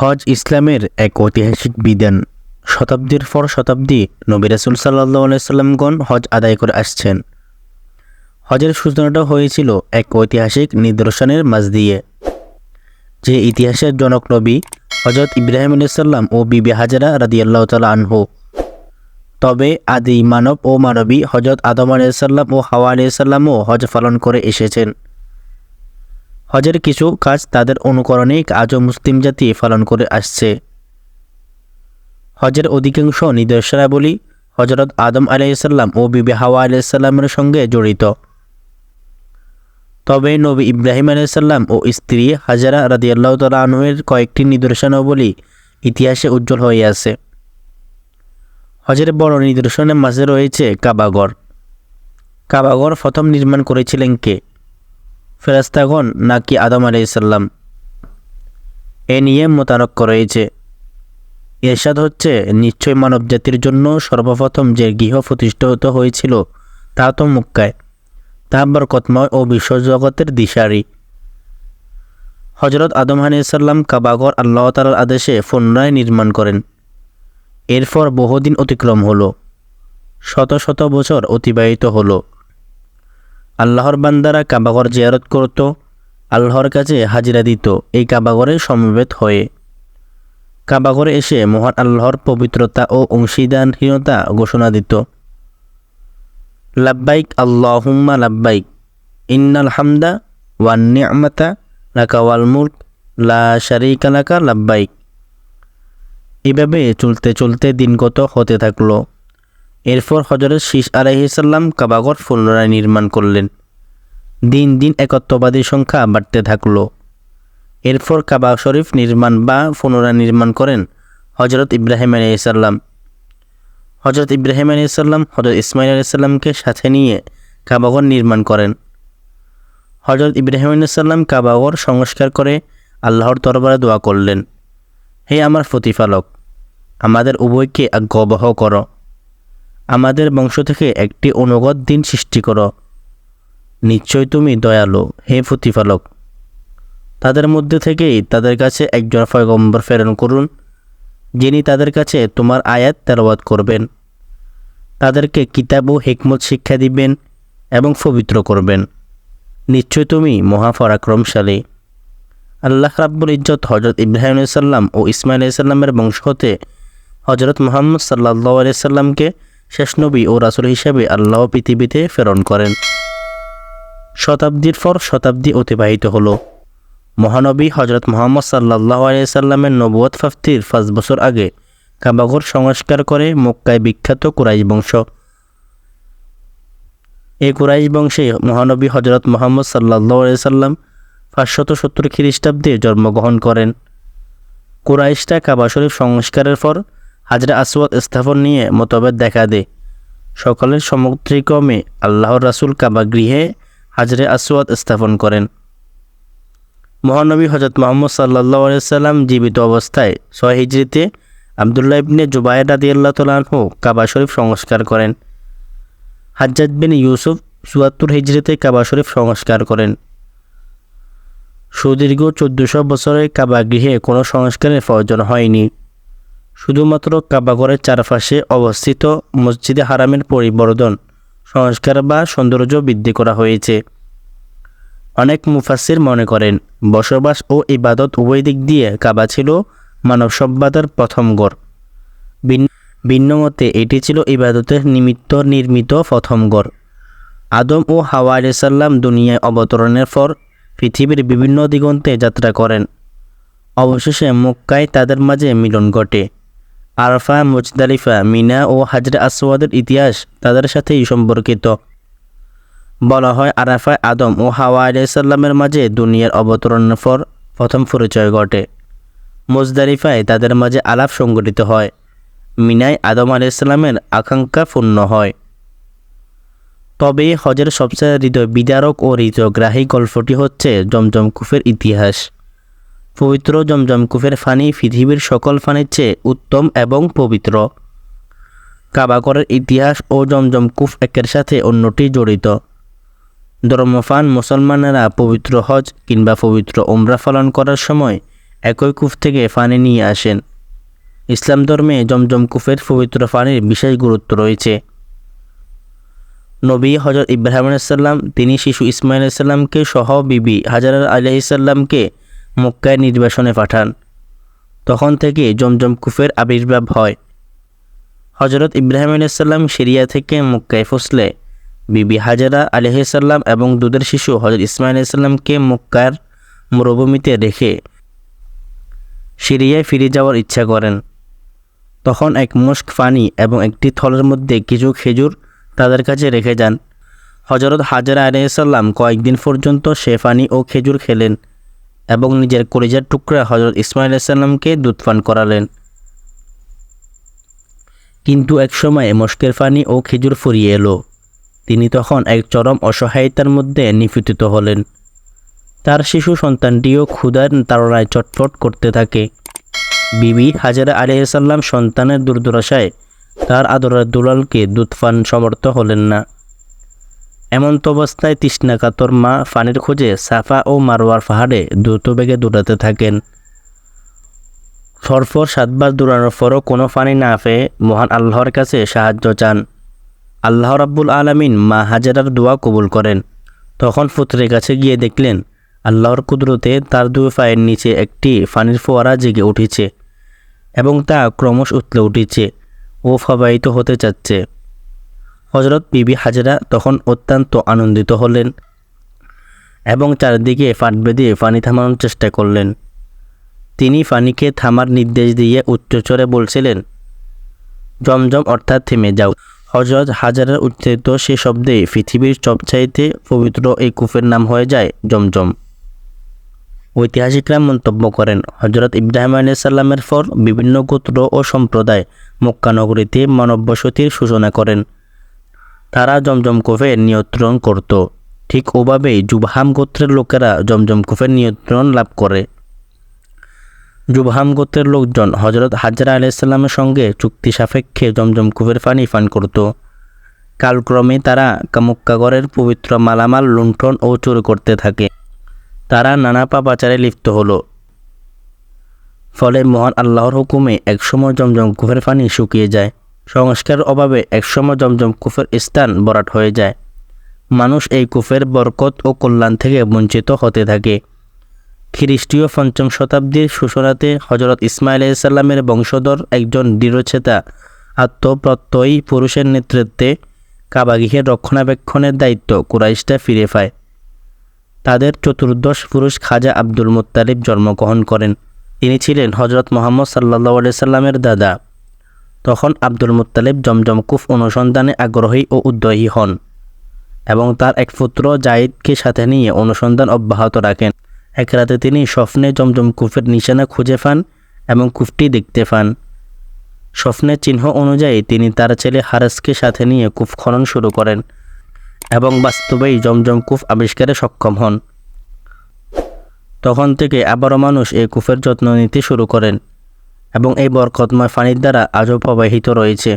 হজ ইসলামের এক ঐতিহাসিক বিধান। শতাব্দীর পর শতাব্দী নবী রাসুল সাল্লাহ সাল্লামগণ হজ আদায় করে আসছেন। হজের সূচনাটা হয়েছিল এক ঐতিহাসিক নিদর্শনের মাঝ দিয়ে। যে ইতিহাসের জনক নবী হজরত ইব্রাহিম আলাইসাল্লাম ও বিবি হাজারা রাদিয়াল্লাহ তালা আনহু। তবে আদি মানব ও মানবী হজরত আদম আলাইসাল্লাম ও হাওয়া আলাইসাল্লামও হজ পালন করে এসেছেন। হজের কিছু কাজ তাদের অনুকরণে আজও মুসলিম জাতি পালন করে আসছে। হজের অধিকাংশ নিদর্শনাবলী হজরত আদম আলাইসাল্লাম ও বিবে হাওয়া আলাইসাল্লামের সঙ্গে জড়িত। তবে নবী ইব্রাহিম আলাইসাল্লাম ও স্ত্রী হাজারা রাদিয়াল্লাহ তালা আনহুয়ের কয়েকটি নিদর্শনাবলী ইতিহাসে উজ্জ্বল হয়ে আছে। হজের বড় নিদর্শনের মাঝে রয়েছে কাবাগর কাবাগর প্রথম নির্মাণ করেছিলেন কে? ফেরাস্তাগণ নাকি আদম আলাইসাল্লাম এ নিয়ে মোতারক্য রয়েছে। এরশাদ হচ্ছে নিশ্চয় মানব জাতির জন্য সর্বপ্রথম যে গৃহ প্রতিষ্ঠিত হয়েছিল তা তো মুক্কায়। তা বরকতময় ও বিশ্বজগতের দিশারি। হজরত আদম হানিসাল্লাম কাবাগর আল্লাহ তালার আদেশে পুনরায় নির্মাণ করেন। এরপর বহুদিন অতিক্রম হলো। শত শত বছর অতিবাহিত হলো। আল্লাহর বান্দারা কাবাগর জিয়ারত করত, আল্লাহর কাছে হাজিরা দিত, এই কাবাগরে সমবেত হয়ে। কাবাগরে এসে মহান আল্লাহর পবিত্রতা ও অংশীদানহীনতা ঘোষণা দিত। লাব্বাইক, আল্লাহুম্মা লাব্বাইক, ইন্নাল হামদা ওয়ান নিয়ামাতা লাকা ওয়াল মুল্ক, লা শারিকা লাকা লাব্বাইক। এভাবে চলতে চলতে দিনগত হতে থাকল। এরপর হজরত শীষ আলাইসাল্লাম কাবাগর পুনরায় নির্মাণ করলেন। দিন দিন একত্ববাদী সংখ্যা বাড়তে থাকল। এরপর কাবা শরীফ নির্মাণ বা পুনরায় নির্মাণ করেন হজরত ইব্রাহিম আলাইসাল্লাম হজরত ইব্রাহিম আলাইসাল্লাম হজরত ইসমাইল আলাইসাল্লামকে সাথে নিয়ে কাবাগর নির্মাণ করেন। হজরত ইব্রাহিম আলাইসাল্লাম কাবাগর সংস্কার করে আল্লাহর দরবারে দোয়া করলেন, হে আমার প্রতিপালক, আমাদের উভয়কে আজ্ঞাবহ করো। আমাদের বংশ থেকে একটি অনুগত দিন সৃষ্টি করো। নিশ্চয় তুমি দয়ালু, হে প্রতিপালক। তাদের মধ্যে থেকেই তাদের কাছে একজন পয়গম্বর প্রেরণ করুন, যিনি তাদের কাছে তোমার আয়াত তেলাওয়াত করবেন। তাদেরকে কিতাব ও হেকমত শিক্ষা দিবেন এবং পবিত্র করবেন। নিশ্চয় তুমি মহাপরাক্রমশালী। আল্লাহ রাব্বুল ইজ্জত হজরত ইব্রাহিম সাল্লাম ও ইসমাইল সাল্লামের বংশ হতে হজরত মোহাম্মদ সাল্লাহ আলাইসাল্লামকে শেষ নবী ও রাসুল হিসেবে আল্লাহ পৃথিবীতে প্রেরণ করেন। শতাব্দীর পর শতাব্দী অতিবাহিত হলো। মহানবী হজরত মোহাম্মদ সাল্লাহ আলাইসাল্লামের নবুয়ত ফাফতির পাঁচ বছর আগে কাবাগর সংস্কার করে মক্কায় বিখ্যাত কুরাইশ বংশ। এই কুরাইশ বংশে মহানবী হজরত মোহাম্মদ সাল্লাহ আলাইসাল্লাম পাঁচশত সত্তর খ্রিস্টাব্দে জন্মগ্রহণ করেন। কুরাইশটা কাবা শরীফ সংস্কারের পর হাজরা আসওয়াদ স্থাপন নিয়ে মতভেদ দেখা দেয়। সকলের সমুদ্রিক্রমে আল্লাহর রাসুল কাবা গৃহে হাজরে আসওয়াদ স্থাপন করেন। মহানবী হজরত মোহাম্মদ সাল্লাহ সাল্লাম জীবিত অবস্থায় ছয় হিজড়িতে আবদুল্লাহ ইবনে জুবায়ের রাদি আল্লাহ তালাহু কাবা শরীফ সংস্কার করেন। হাজ্জাদ বিন ইউসুফ চুয়াত্তর হিজড়িতে কাবা শরীফ সংস্কার করেন। সুদীর্ঘ চোদ্দশো বছরের কাবা গৃহে কোনো সংস্কারের প্রয়োজন হয়নি। শুধুমাত্র কাবাগরের চারপাশে অবস্থিত মসজিদে হারামের পরিবর্তন, সংস্কার বা সৌন্দর্য বৃদ্ধি করা হয়েছে। অনেক মুফাসির মনে করেন, বসবাস ও ইবাদত উভয় দিক দিয়ে কাবা ছিল মানব সভ্যতার প্রথম গড় ভিন্ন মতে, এটি ছিল ইবাদতের নিমিত্ত নির্মিত প্রথম গড় আদম ও হাওয়া আলাইসাল্লাম দুনিয়ায় অবতরণের পর পৃথিবীর বিভিন্ন দিগন্তে যাত্রা করেন। অবশেষে মক্কায় তাদের মাঝে মিলন ঘটে। আরফা, মুজদালিফা, মিনা ও হাজরা আসওয়াদের ইতিহাস তাদের সাথেই সম্পর্কিত। বলা হয় আরাফায় আদম ও হাওয়া আলাইসাল্লামের মাঝে দুনিয়ার অবতরণের পর প্রথম পরিচয় ঘটে। মুজদারিফায় তাদের মাঝে আলাপ সংগঠিত হয়। মিনায় আদম আলাইসাল্লামের আকাঙ্ক্ষা পূর্ণ হয়। তবে হজের সবচেয়ে হৃদয় বিদারক ও হৃদয়গ্রাহী গল্পটি হচ্ছে জমজম কুফের ইতিহাস। পবিত্র জমজম কুফের ফানি পৃথিবীর সকল ফানির চেয়ে উত্তম এবং পবিত্র। কাবাকরের ইতিহাস ও জমজম কুফ একের সাথে অন্যটি জড়িত। ধর্মফান মুসলমানেরা পবিত্র হজ কিংবা পবিত্র ওমরা পালন করার সময় একই কূপ থেকে ফানি নিয়ে আসেন। ইসলাম ধর্মে জমজম কূপের পবিত্র পানির বিশেষ গুরুত্ব রয়েছে। নবী হজরত ইব্রাহিম আলাইসাল্লাম তিনি শিশু ইসমাইল আলাইসাল্লামকে সহ বিবি হাজার আলাইসাল্লামকে মক্কায় নির্বাসনে পাঠান। তখন থেকে জমজম কূপের আবির্ভাব হয়। হজরত ইব্রাহিম আলাইসাল্লাম সিরিয়া থেকে মক্কায় ফসলে। বিবি হাজারা আলহিসাল্লাম এবং দুধের শিশু হজরত ইসমাইল আলাইসাল্লামকে মক্কার মরুভূমিতে রেখে সিরিয়ায় ফিরে যাওয়ার ইচ্ছা করেন। তখন এক মুস্ক পানি এবং একটি থলের মধ্যে কিছু খেজুর তাদের কাছে রেখে যান। হজরত হাজারা আলাইসাল্লাম কয়েকদিন পর্যন্ত সে পানি ও খেজুর খেলেন। এবং নিজের কলিজার টুকরা হজরত ইসমাইল আলাইসাল্লামকে দুধ পান করালেন। কিন্তু এক সময় মস্কের পানি ও খেজুর ফুরিয়ে এলো। তিনি তখন এক চরম অসহায়তার মধ্যে নিপীড়িত হলেন। তার শিশু সন্তানটিও ক্ষুধার তাড়নায় চটফট করতে থাকে। বিবি হাজারা আলিয়াল্লাম সন্তানের দুর্দশায় তার আদরের দুলালকে দুধ পান সমর্থ হলেন না। এমন্ত অবস্থায় তৃষ্ণাকাতর মা পানির খোঁজে সাফা ও মারোয়ার পাহাড়ে দ্রুত বেগে দৌড়াতে থাকেন। ফরফর সাতবার দৌড়ানোর পরও কোনো পানি না পেয়ে মহান আল্লাহর কাছে সাহায্য চান। আল্লাহ রাব্বুল আলামিন মা হাজারার দোয়া কবুল করেন। তখন পুত্রের কাছে গিয়ে দেখলেন, আল্লাহর কুদরতে তার দুই পায়ের নিচে একটি পানির ফোয়ারা জেগে উঠেছে এবং তা ক্রমশ উতলে উঠেছে ও প্রবাহিত হতে চাচ্ছে। হজরত বিবি হাজরা তখন অত্যন্ত আনন্দিত হলেন এবং চারদিকে ফাট বেঁধে পানি থামানোর চেষ্টা করলেন। তিনি পানিকে থামার নির্দেশ দিয়ে উচ্চচরে বলছিলেন, জমজম অর্থাৎ থেমে যাও। হজরত হাজারের উচ্চারিত সে শব্দে পৃথিবীর সবচাইতে পবিত্র এই কূপের নাম হয়ে যায় জমজম। ঐতিহাসিকরা মন্তব্য করেন হজরত ইব্রাহিম আলাইসাল্লামের পর বিভিন্ন গোত্র ও সম্প্রদায় মক্কা নগরীতে মানব বসতির সূচনা করেন। তারা জমজম কূপের নিয়ন্ত্রণ করত। ঠিক ওভাবেই জুবহাম গোত্রের লোকেরা জমজম কূপের নিয়ন্ত্রণ লাভ করে। জুবহাম গোত্রের লোকজন হজরত হাজরা আলাইসাল্লামের সঙ্গে চুক্তি সাপেক্ষে জমজম কূপের পানি পান করত। কালক্রমে তারা কামুক্কাগরের পবিত্র মালামাল লুণ্ঠন ও চুরি করতে থাকে। তারা নানা পাপাচারে লিপ্ত হলো। ফলে মহান আল্লাহর হুকুমে একসময় জমজম কূপের পানি শুকিয়ে যায়। সংস্কার অভাবে একসময় জমজম কূপের স্থান বরাট হয়ে যায়। মানুষ এই কূপের বরকত ও কল্যাণ থেকে বঞ্চিত হতে থাকে। খ্রিস্টীয় পঞ্চম শতাব্দীর সূচনাতে হজরত ইসমাইল সাল্লামের বংশধর একজন দৃঢ়চেতা, আত্মপ্রত্যয়ী পুরুষের নেতৃত্বে কাবাগৃহের রক্ষণাবেক্ষণের দায়িত্ব কুরাইশটা ফিরে পায়। তাদের চতুর্দশ পুরুষ খাজা আব্দুল মুত্তালিব জন্মগ্রহণ করেন। তিনি ছিলেন হজরত মোহাম্মদ সাল্লাহ সাল্লামের দাদা। তখন আব্দুল মুত্তালিব জমজম কুফ অনুসন্ধানে আগ্রহী ও উদ্যয়ী হন এবং তার এক পুত্র জাইদকে সাথে নিয়ে অনুসন্ধান অব্যাহত রাখেন। এক রাতে তিনি স্বপ্নে জমজম কুফের নিশানা খুঁজে পান এবং কুফটি দেখতে পান। স্বপ্নের চিহ্ন অনুযায়ী তিনি তার ছেলে হারেসকে সাথে নিয়ে কুফ খনন শুরু করেন এবং বাস্তবেই জমজম কুফ আবিষ্কারে সক্ষম হন। তখন থেকে আবারও মানুষ এই কুফের যত্ন নিতে শুরু করেন। এবং এই বরকতময় পানির দ্বারা আজও প্রবাহিত রয়েছে।